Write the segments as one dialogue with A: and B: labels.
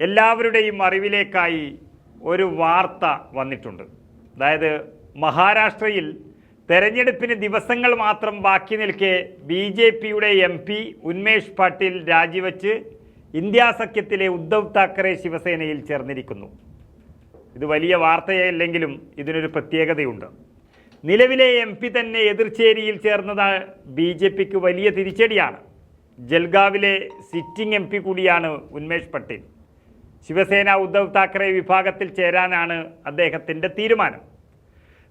A: എല്ലാവരുടെയും അറിവിലേക്കായി ഒരു വാർത്ത വന്നിട്ടുണ്ട്. അതായത് മഹാരാഷ്ട്രയിൽ തെരഞ്ഞെടുപ്പിന് ദിവസങ്ങൾ മാത്രം ബാക്കി നിൽക്കെ ബി ജെ പിയുടെ എം പി ഉന്മേഷ് പാട്ടീൽ രാജിവെച്ച് ഇന്ത്യാ സഖ്യത്തിലെ ഉദ്ധവ് താക്കറെ ശിവസേനയിൽ ചേർന്നിരിക്കുന്നു. ഇത് വലിയ വാർത്തയല്ലെങ്കിലും ഇതിനൊരു പ്രത്യേകതയുണ്ട്. നിലവിലെ എം പി തന്നെ എതിർചേരിയിൽ ചേർന്നത് ബി ജെ പിക്ക് വലിയ തിരിച്ചടിയാണ്. ജൽഗാവിലെ സിറ്റിംഗ് എം പി കൂടിയാണ് ഉന്മേഷ് പട്ടേൽ. ശിവസേന ഉദ്ധവ് താക്കറെ വിഭാഗത്തിൽ ചേരാനാണ് അദ്ദേഹത്തിന്റെ തീരുമാനം.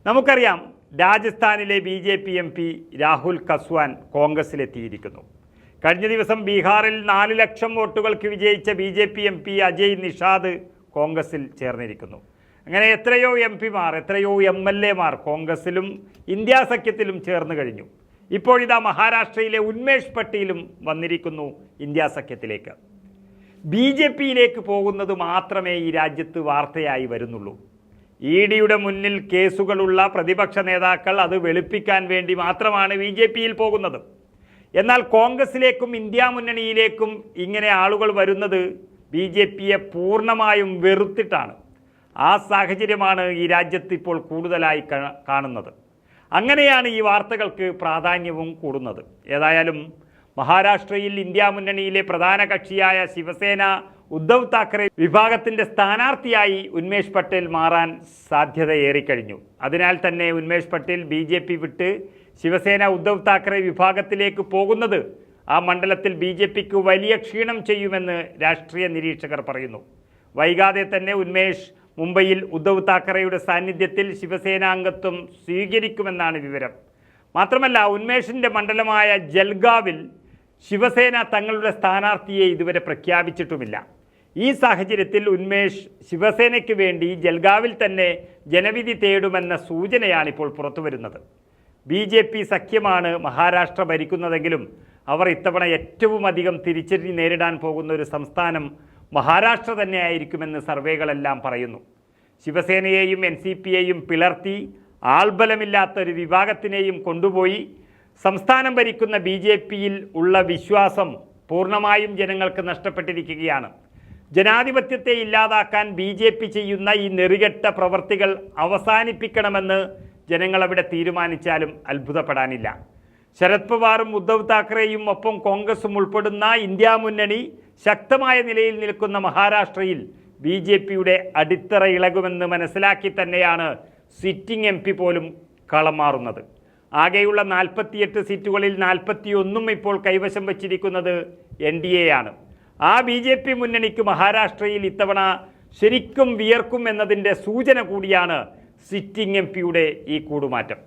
A: നമുക്കറിയാം രാജസ്ഥാനിലെ B J P M P Rahul Kaswan കോൺഗ്രസിലെത്തിയിരിക്കുന്നു കഴിഞ്ഞ ദിവസം ബീഹാറിൽ നാല് ലക്ഷം വോട്ടുകൾക്ക് വിജയിച്ച B J P M P Ajay Nishad കോൺഗ്രസിൽ ചേർന്നിരിക്കുന്നു. അങ്ങനെ എത്രയോ എം പിമാർ എത്രയോ എം എൽ എമാർ കോൺഗ്രസിലും ഇന്ത്യാ സഖ്യത്തിലും ചേർന്ന് കഴിഞ്ഞു. ഇപ്പോഴിതാ മഹാരാഷ്ട്രയിലെ ഉന്മേഷ് പട്ടേലും വന്നിരിക്കുന്നു ഇന്ത്യാ സഖ്യത്തിലേക്ക്. ബി ജെ പിയിലേക്ക് പോകുന്നത് മാത്രമേ ഈ രാജ്യത്ത് വാർത്തയായി വരുന്നുള്ളൂ. ഇ ഡിയുടെ മുന്നിൽ കേസുകളുള്ള പ്രതിപക്ഷ നേതാക്കൾ അത് വെളുപ്പിക്കാൻ വേണ്ടി മാത്രമാണ് ബി ജെ പിയിൽ പോകുന്നത്. എന്നാൽ കോൺഗ്രസിലേക്കും ഇന്ത്യ മുന്നണിയിലേക്കും ഇങ്ങനെ ആളുകൾ വരുന്നത് ബി ജെ പിയെ പൂർണമായും വെറുത്തിട്ടാണ്. ആ സാഹചര്യമാണ് ഈ രാജ്യത്ത് ഇപ്പോൾ കൂടുതലായി കാണുന്നത്. അങ്ങനെയാണ് ഈ വാർത്തകൾക്ക് പ്രാധാന്യവും കൂടുന്നത്. ഏതായാലും മഹാരാഷ്ട്രയിൽ ഇന്ത്യ മുന്നണിയിലെ പ്രധാന കക്ഷിയായ ശിവസേന ഉദ്ധവ് താക്കറെ വിഭാഗത്തിന്റെ സ്ഥാനാർത്ഥിയായി ഉന്മേഷ് പട്ടേൽ മാറാൻ സാധ്യതയേറിക്കഴിഞ്ഞു. അതിനാൽ തന്നെ Unmesh Patel B J P വിട്ട് ശിവസേന ഉദ്ധവ് താക്കറെ വിഭാഗത്തിലേക്ക് പോകുന്നത് ആ മണ്ഡലത്തിൽ ബി ജെ പിക്ക് വലിയ ക്ഷീണം ചെയ്യുമെന്ന് രാഷ്ട്രീയ നിരീക്ഷകർ പറയുന്നു. വൈകാതെ തന്നെ ഉന്മേഷ് മുംബൈയിൽ ഉദ്ധവ് താക്കറെയുടെ സാന്നിധ്യത്തിൽ ശിവസേന അംഗത്വം സ്വീകരിക്കുമെന്നാണ് വിവരം. മാത്രമല്ല ഉന്മേഷിന്റെ മണ്ഡലമായ ജൽഗാവിൽ ശിവസേന തങ്ങളുടെ സ്ഥാനാർത്ഥിയെ ഇതുവരെ പ്രഖ്യാപിച്ചിട്ടുമില്ല. ഈ സാഹചര്യത്തിൽ ഉന്മേഷ് ശിവസേനയ്ക്ക് വേണ്ടി ജൽഗാവിൽ തന്നെ ജനവിധി തേടുമെന്ന സൂചനയാണിപ്പോൾ പുറത്തുവരുന്നത്. ബി ജെ പി സഖ്യമാണ് മഹാരാഷ്ട്ര ഭരിക്കുന്നതെങ്കിലും അവർ ഇത്തവണ ഏറ്റവും അധികം തിരിച്ചടി നേരിടാൻ പോകുന്ന ഒരു സംസ്ഥാനം മഹാരാഷ്ട്ര തന്നെയായിരിക്കുമെന്ന് സർവേകളെല്ലാം പറയുന്നു. ശിവസേനയെയും എൻ സി പിയെയും പിളർത്തി ആൾബലമില്ലാത്ത ഒരു വിഭാഗത്തിനെയും കൊണ്ടുപോയി സംസ്ഥാനം ഭരിക്കുന്ന ബി ജെ പിയിൽ ഉള്ള വിശ്വാസം പൂർണമായും ജനങ്ങൾക്ക് നഷ്ടപ്പെട്ടിരിക്കുകയാണ്. ജനാധിപത്യത്തെ ഇല്ലാതാക്കാൻ ബി ജെ പി ചെയ്യുന്ന ഈ നെറികെട്ട പ്രവർത്തികൾ അവസാനിപ്പിക്കണമെന്ന് ജനങ്ങൾ അവിടെ തീരുമാനിച്ചാലും അത്ഭുതപ്പെടാനില്ല. ശരത് പവാറും ഉദ്ധവ് താക്കറെയും ഒപ്പം കോൺഗ്രസും ഉൾപ്പെടുന്ന ഇന്ത്യ മുന്നണി ശക്തമായ നിലയിൽ നിൽക്കുന്ന മഹാരാഷ്ട്രയിൽ ബി ജെ പിയുടെ അടിത്തറ ഇളകുമെന്ന് മനസ്സിലാക്കി തന്നെയാണ് സിറ്റിംഗ് എം പി പോലും കളം മാറുന്നത് ആകെയുള്ള നാൽപ്പത്തിയെട്ട് സീറ്റുകളിൽ നാൽപ്പത്തിയൊന്നും ഇപ്പോൾ കൈവശം വച്ചിരിക്കുന്നത് എൻ ഡി എ ആണ് ആ ബി ജെ പി മുന്നണിക്ക് മഹാരാഷ്ട്രയിൽ ഇത്തവണ ശരിക്കും വിയർക്കും എന്നതിന്റെ സൂചന കൂടിയാണ് സിറ്റിംഗ് എം പിയുടെ ഈ കൂടുമാറ്റം.